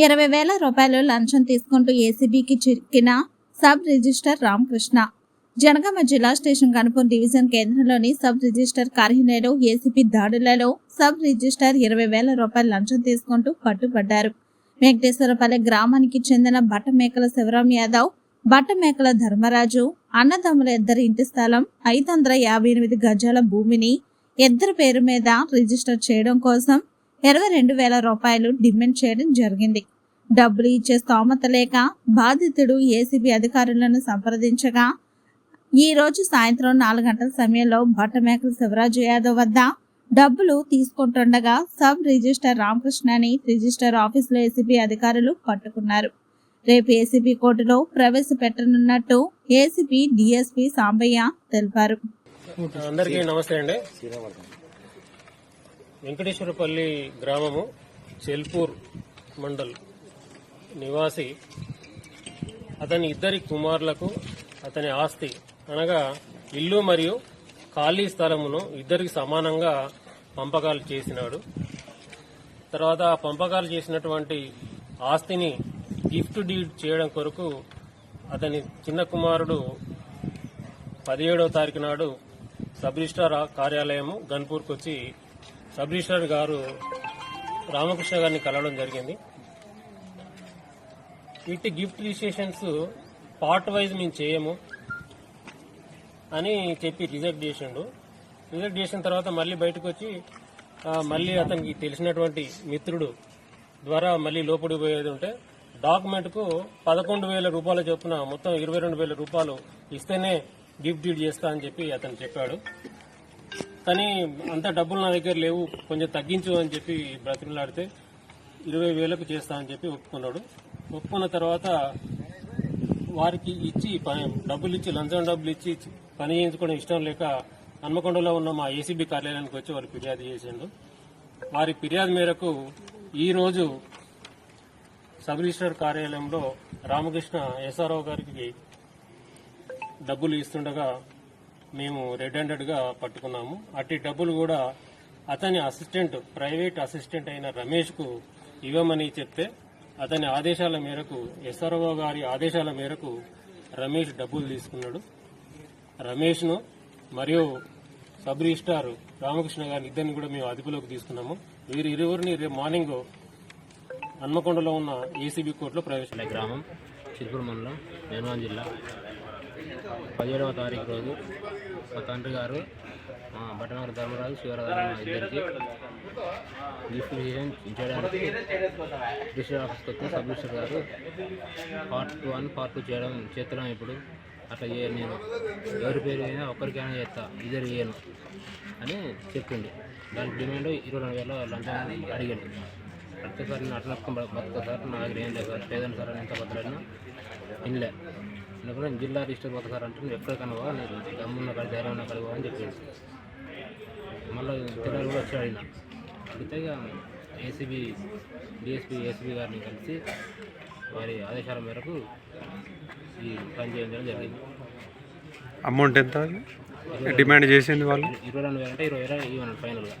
ఇరవై వేల రూపాయలు లంచం తీసుకుంటూ ఏసీబీకి చిక్కిన సబ్ రిజిస్టర్ రామకృష్ణ. జనగామ జిల్లా స్టేషన్ కనుపూర్ డివిజన్ కేంద్రంలోని సబ్ రిజిస్టర్ కార్యాలయంలో ఏసీపీ దాడులలో సబ్ రిజిస్టర్ ఇరవై వేల రూపాయలు లంచం తీసుకుంటూ పట్టుబడ్డారు. వెంకటేశ్వరపల్లి గ్రామానికి చెందిన బట్టమేకల శివరాం యాదవ్ బట్టమేకల ధర్మరాజు అన్నదమ్ముల ఇద్దరి ఇంటి స్థలం ఐదు వందల యాభై ఎనిమిది గజాల భూమిని ఇద్దరి పేరు మీద రిజిస్టర్ చేయడం కోసం ఇరవై రెండు వేల రూపాయలు డిమాండ్ చేయడం జరిగింది. డబ్బులు ఇచ్చే స్తోమత లేక బాధితుడు ఏసీబీ అధికారులను సంప్రదించగా ఈ రోజు సాయంత్రం నాలుగు గంటల సమయంలో బట్టమేకల శివరాజు యాదవ్ వద్ద డబ్బులు తీసుకుంటుండగా సబ్ రిజిస్టర్ రామకృష్ణని రిజిస్టర్ ఆఫీసులో ఏసీబీ అధికారులు పట్టుకున్నారు. రేపు ఏసీబీ కోర్టులో ప్రవేశపెట్టనున్నట్టు ఏసీబీ డిఎస్పీ సాంబయ్య తెలిపారు. అందరికీ నమస్తే అండి. వెంకటేశ్వరపల్లి గ్రామము చెల్పూర్ మండల్ నివాసి. అతని ఇద్దరి కుమారులకు అతని ఆస్తి అనగా ఇల్లు మరియు ఖాళీ స్థలమును ఇద్దరికి సమానంగా పంపకాలు చేసినాడు. తర్వాత ఆ పంపకాలు చేసినటువంటి ఆస్తిని గిఫ్ట్ డీడ్ చేయడం కొరకు అతని చిన్న కుమారుడు పదిహేడవ తారీఖు నాడు సబ్ రిజిస్ట్రార్ కార్యాలయము గన్పూర్కి వచ్చి సబ్ రిజిస్టార్ గారు రామకృష్ణ గారిని కలవడం జరిగింది. ఇట్టి గిఫ్ట్ రిజిస్ట్రేషన్స్ పార్ట్ వైజ్ మేము చేయము అని చెప్పి రిజెక్ట్ చేసిండు. రిజెక్ట్ చేసిన తర్వాత మళ్ళీ బయటకు వచ్చి మళ్ళీ అతనికి తెలిసినటువంటి మిత్రుడు ద్వారా మళ్ళీ లోపలికి పోయేది ఉంటే డాక్యుమెంట్కు పదకొండు వేల రూపాయల చొప్పున మొత్తం ఇరవై రెండు వేల రూపాయలు ఇస్తేనే గిఫ్ట్ డీడ్ చేస్తా అని చెప్పి అతను చెప్పాడు. కానీ అంత డబ్బులు నా దగ్గర లేవు. కొంచెం తగ్గించు అని చెప్పి బ్రతిమలాడితే ఇరవై వేలకు చేస్తా అని చెప్పి ఒప్పుకున్నాడు. ఒప్పుకున్న తర్వాత వారికి ఇచ్చి పని డబ్బులు ఇచ్చి లంచం డబ్బులు ఇచ్చి పని చేయించుకోవడం ఇష్టం లేక హన్మకొండలో ఉన్న మా ఏసీబీ కార్యాలయానికి వచ్చి వారు ఫిర్యాదు చేసిండు. వారి ఫిర్యాదు మేరకు ఈరోజు సబ్ రిజిస్టర్ కార్యాలయంలో రామకృష్ణ ఎస్ఆర్ఓ గారికి డబ్బులు ఇస్తుండగా మేము రెడ్ హండ్రెడ్గా పట్టుకున్నాము. అట్టి డబ్బులు కూడా అతని అసిస్టెంట్ ప్రైవేట్ అసిస్టెంట్ అయిన రమేష్కు ఇవ్వమని చెప్తే అతని ఆదేశాల మేరకు ఎస్ఆర్ఓ గారి ఆదేశాల మేరకు రమేష్ డబ్బులు తీసుకున్నాడు. రమేష్ను మరియు సబ్ రిజిస్టార్ రామకృష్ణ గారి ఇద్దరిని కూడా మేము అదుపులోకి తీసుకున్నాము. వీరి ఇరువురిని రేపు మార్నింగ్ హన్మకొండలో ఉన్న ఏసీబీ కోర్టులో ప్రవేశ గ్రామం చిత్తూరు మండలం నిర్మల్ జిల్లా. పదిహేడవ తారీఖు రోజు మా తండ్రి గారు మా బట్టనగర ధర్మరాజు శివరాధర్మ ఇద్దరికి చేయడానికి డిస్ట్రిక్ట్ ఆఫీస్కి వచ్చి సబ్ రిజిస్టర్ గారు పార్ట్ అని పార్ట్ టూ చేయడం చేస్తున్నాం ఇప్పుడు. అట్లా చేయను నేను ఎవరి పేరు అయినా ఒక్కరికైనా చేస్తా ఇద్దరు చేయను అని చెప్పిండు. దానికి డిమాండ్ ఇరవై రెండు వేల లంచం అడిగాడు. అడిగితే సార్ నేను అట్లా బతుక సార్ నా దగ్గర ఏం లేదు. సార్ లేదని సార్ ఎంత బతులైనా ఇన్లే అన్నప్పుడు నేను జిల్లా రిజిస్టర్ పోతా సార్ అంటే ఎక్కడికైనా పోవా నేను దమ్మున్న కాడ ధైర్యం ఉన్న కాడికి అని చెప్పింది మళ్ళీ తెలంగాణ కూడా వచ్చి అడిగిన అడిగితే ఇక ఏసీబీ డిఎస్పీ ఏసీబీ గారిని కలిసి వారి ఆదేశాల మేరకు ఈ పని చేయించడం జరిగింది. అమౌంట్ ఎంత డిమాండ్ చేసింది వాళ్ళు? ఇరవై రెండు వేలు అంటే ఇరవై వేలు ఇవ్వను ఫైనల్గా.